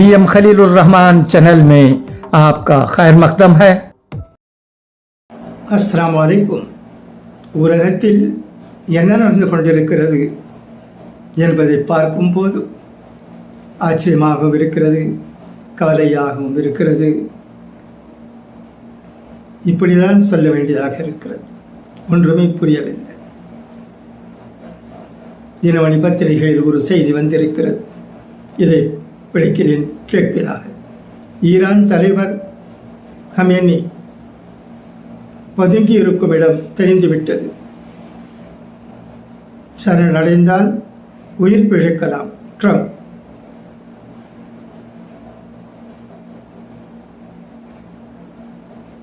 V M Khalilur Rahman channel में आपका खैर मकदम है அஸ்ஸலாமு அலைக்கும் உலகத்தில் என்ன நடந்து கொண்டிருக்கிறது என்பதை பார்க்கும்போது ஆச்சரியமாகவும் இருக்கிறது கவலையாகவும் இருக்கிறது இப்படிதான் சொல்ல வேண்டியதாக இருக்கிறது ஒன்றுமே புரியவில்லை தினமணி பத்திரிகையில் ஒரு செய்தி வந்திருக்கிறது இதை படிக்கிறேன் கேட்பீராக ஈரான் தலைவர் ஹமேனி பதுங்கி இருக்கும் இடம் தெரிந்துவிட்டது. சரணடைந்தால் உயிர் பிழைக்கலாம் ட்ரம்ப்.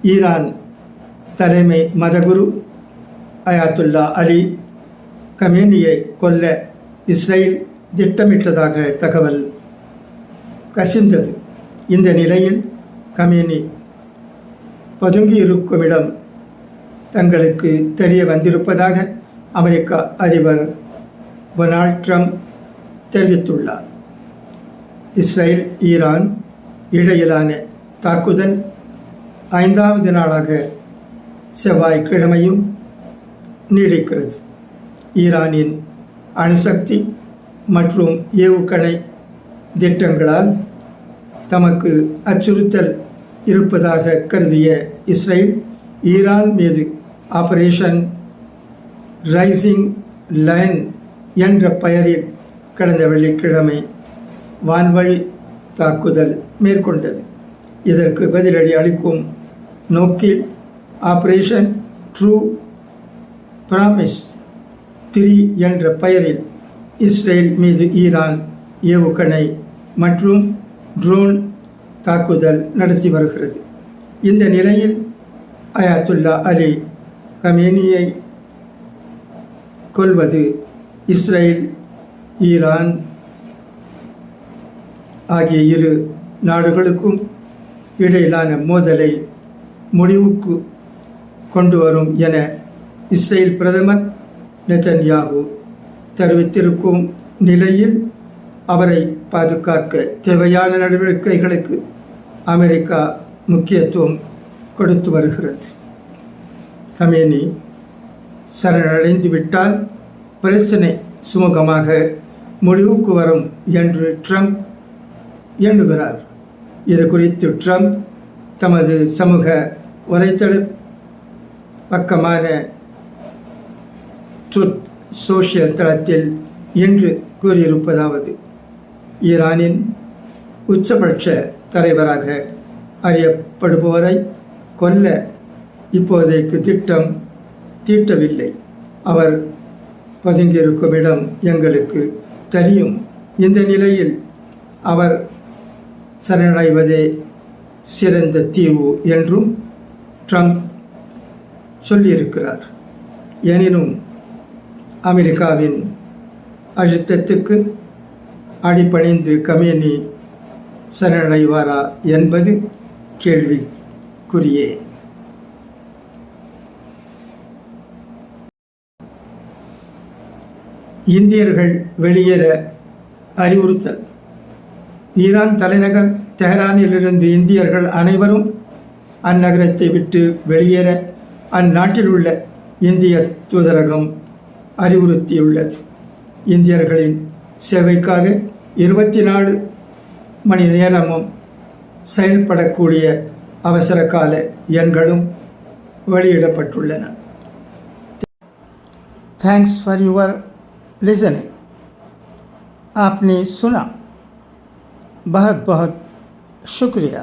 ஈரான் தலைமை மதகுரு அயாத்துல்லா அலி கமேனியை கொல்ல இஸ்ரேல் திட்டமிட்டதாக தகவல் கசிந்தது. இந்த நிலையில் கமேனி பதுங்கி இருக்கும் இடம் தங்களுக்கு தெரிய வந்திருப்பதாக அமெரிக்க அதிபர் டொனால்ட் ட்ரம்ப் தெரிவித்துள்ளார். இஸ்ரேல் ஈரான் இடையிலான தாக்குதல் ஐந்தாவது நாளாக செவ்வாய்க்கிழமையும் நீடிக்கிறது. ஈரானின் அணுசக்தி மற்றும் ஏவுகணை திட்டங்களால் தமக்கு அச்சுறுத்தல் இருப்பதாக கருதிய இஸ்ரேல் ஈரான் மீது ஆபரேஷன் ரைசிங் லயன் என்ற பெயரில் கடந்த வெள்ளிக்கிழமை வான்வழி தாக்குதல் மேற்கொண்டது. இதற்கு பதிலடி அளிக்கும் நோக்கில் ஆபரேஷன் ட்ரூ பிராமிஸ் த்ரீ என்ற பெயரில் இஸ்ரேல் மீது ஈரான் ஏவுகணை மற்றும் ட்ரோன் தாக்குதல் நடத்தி வருகிறது. இந்த நிலையில் அயாத்துல்லா அலி கமேனியை கொள்வது இஸ்ரேல் ஈரான் ஆகிய இரு நாடுகளுக்கும் இடையிலான மோதலை முடிவுக்கு கொண்டு வரும் என இஸ்ரேல் பிரதமர் நெதன்யாகு தெரிவித்திருக்கும் நிலையில் அவரை பாதுகாக்க தேவையான நடவடிக்கைகளுக்கு அமெரிக்கா முக்கியத்துவம் கொடுத்து வருகிறது. கமேனி சரணடைந்து விட்டால் பிரச்சனை சுமூகமாக முடிவுக்கு வரும் என்று ட்ரம்ப் எண்ணுகிறார். இது குறித்து ட்ரம்ப் தமது சமூக வலைத்தள பக்கமான ட்ரூத் சோஷியல் தளத்தில் என்று கூறியிருப்பதாவது ஈரானின் உச்சபட்ச தலைவராக அறியப்படுபவரை கொல்ல இப்போதைக்கு திட்டம் தீட்டவில்லை. அவர் பதுங்கியிருக்கும் இடம் எங்களுக்கு தெரியும். இந்த நிலையில் அவர் சரணடைவதே சிறந்த தீவு என்றும் ட்ரம்ப் சொல்லியிருக்கிறார். எனினும் அமெரிக்காவின் அழுத்தத்துக்கு அடிபணிந்து கமேனி சரணடைவாரா என்பது கேள்விக்குரியே இந்தியர்கள் வெளியேற அறிவுறுத்தல். ஈரான் தலைநகர் தெஹரானிலிருந்து இந்தியர்கள் அனைவரும் அந்நகரத்தை விட்டு வெளியேற அந்நாட்டில் உள்ள இந்திய தூதரகம் அறிவுறுத்தியுள்ளது. இந்தியர்களின் சேவைக்காக இருபத்தி நாலு மணி நேரமும் செயல்படக்கூடிய அவசர கால எண்களும் வெளியிடப்பட்டுள்ளன थैंक्स फॉर योर लिसनिंग आपने सुना बहुत बहुत शुक्रिया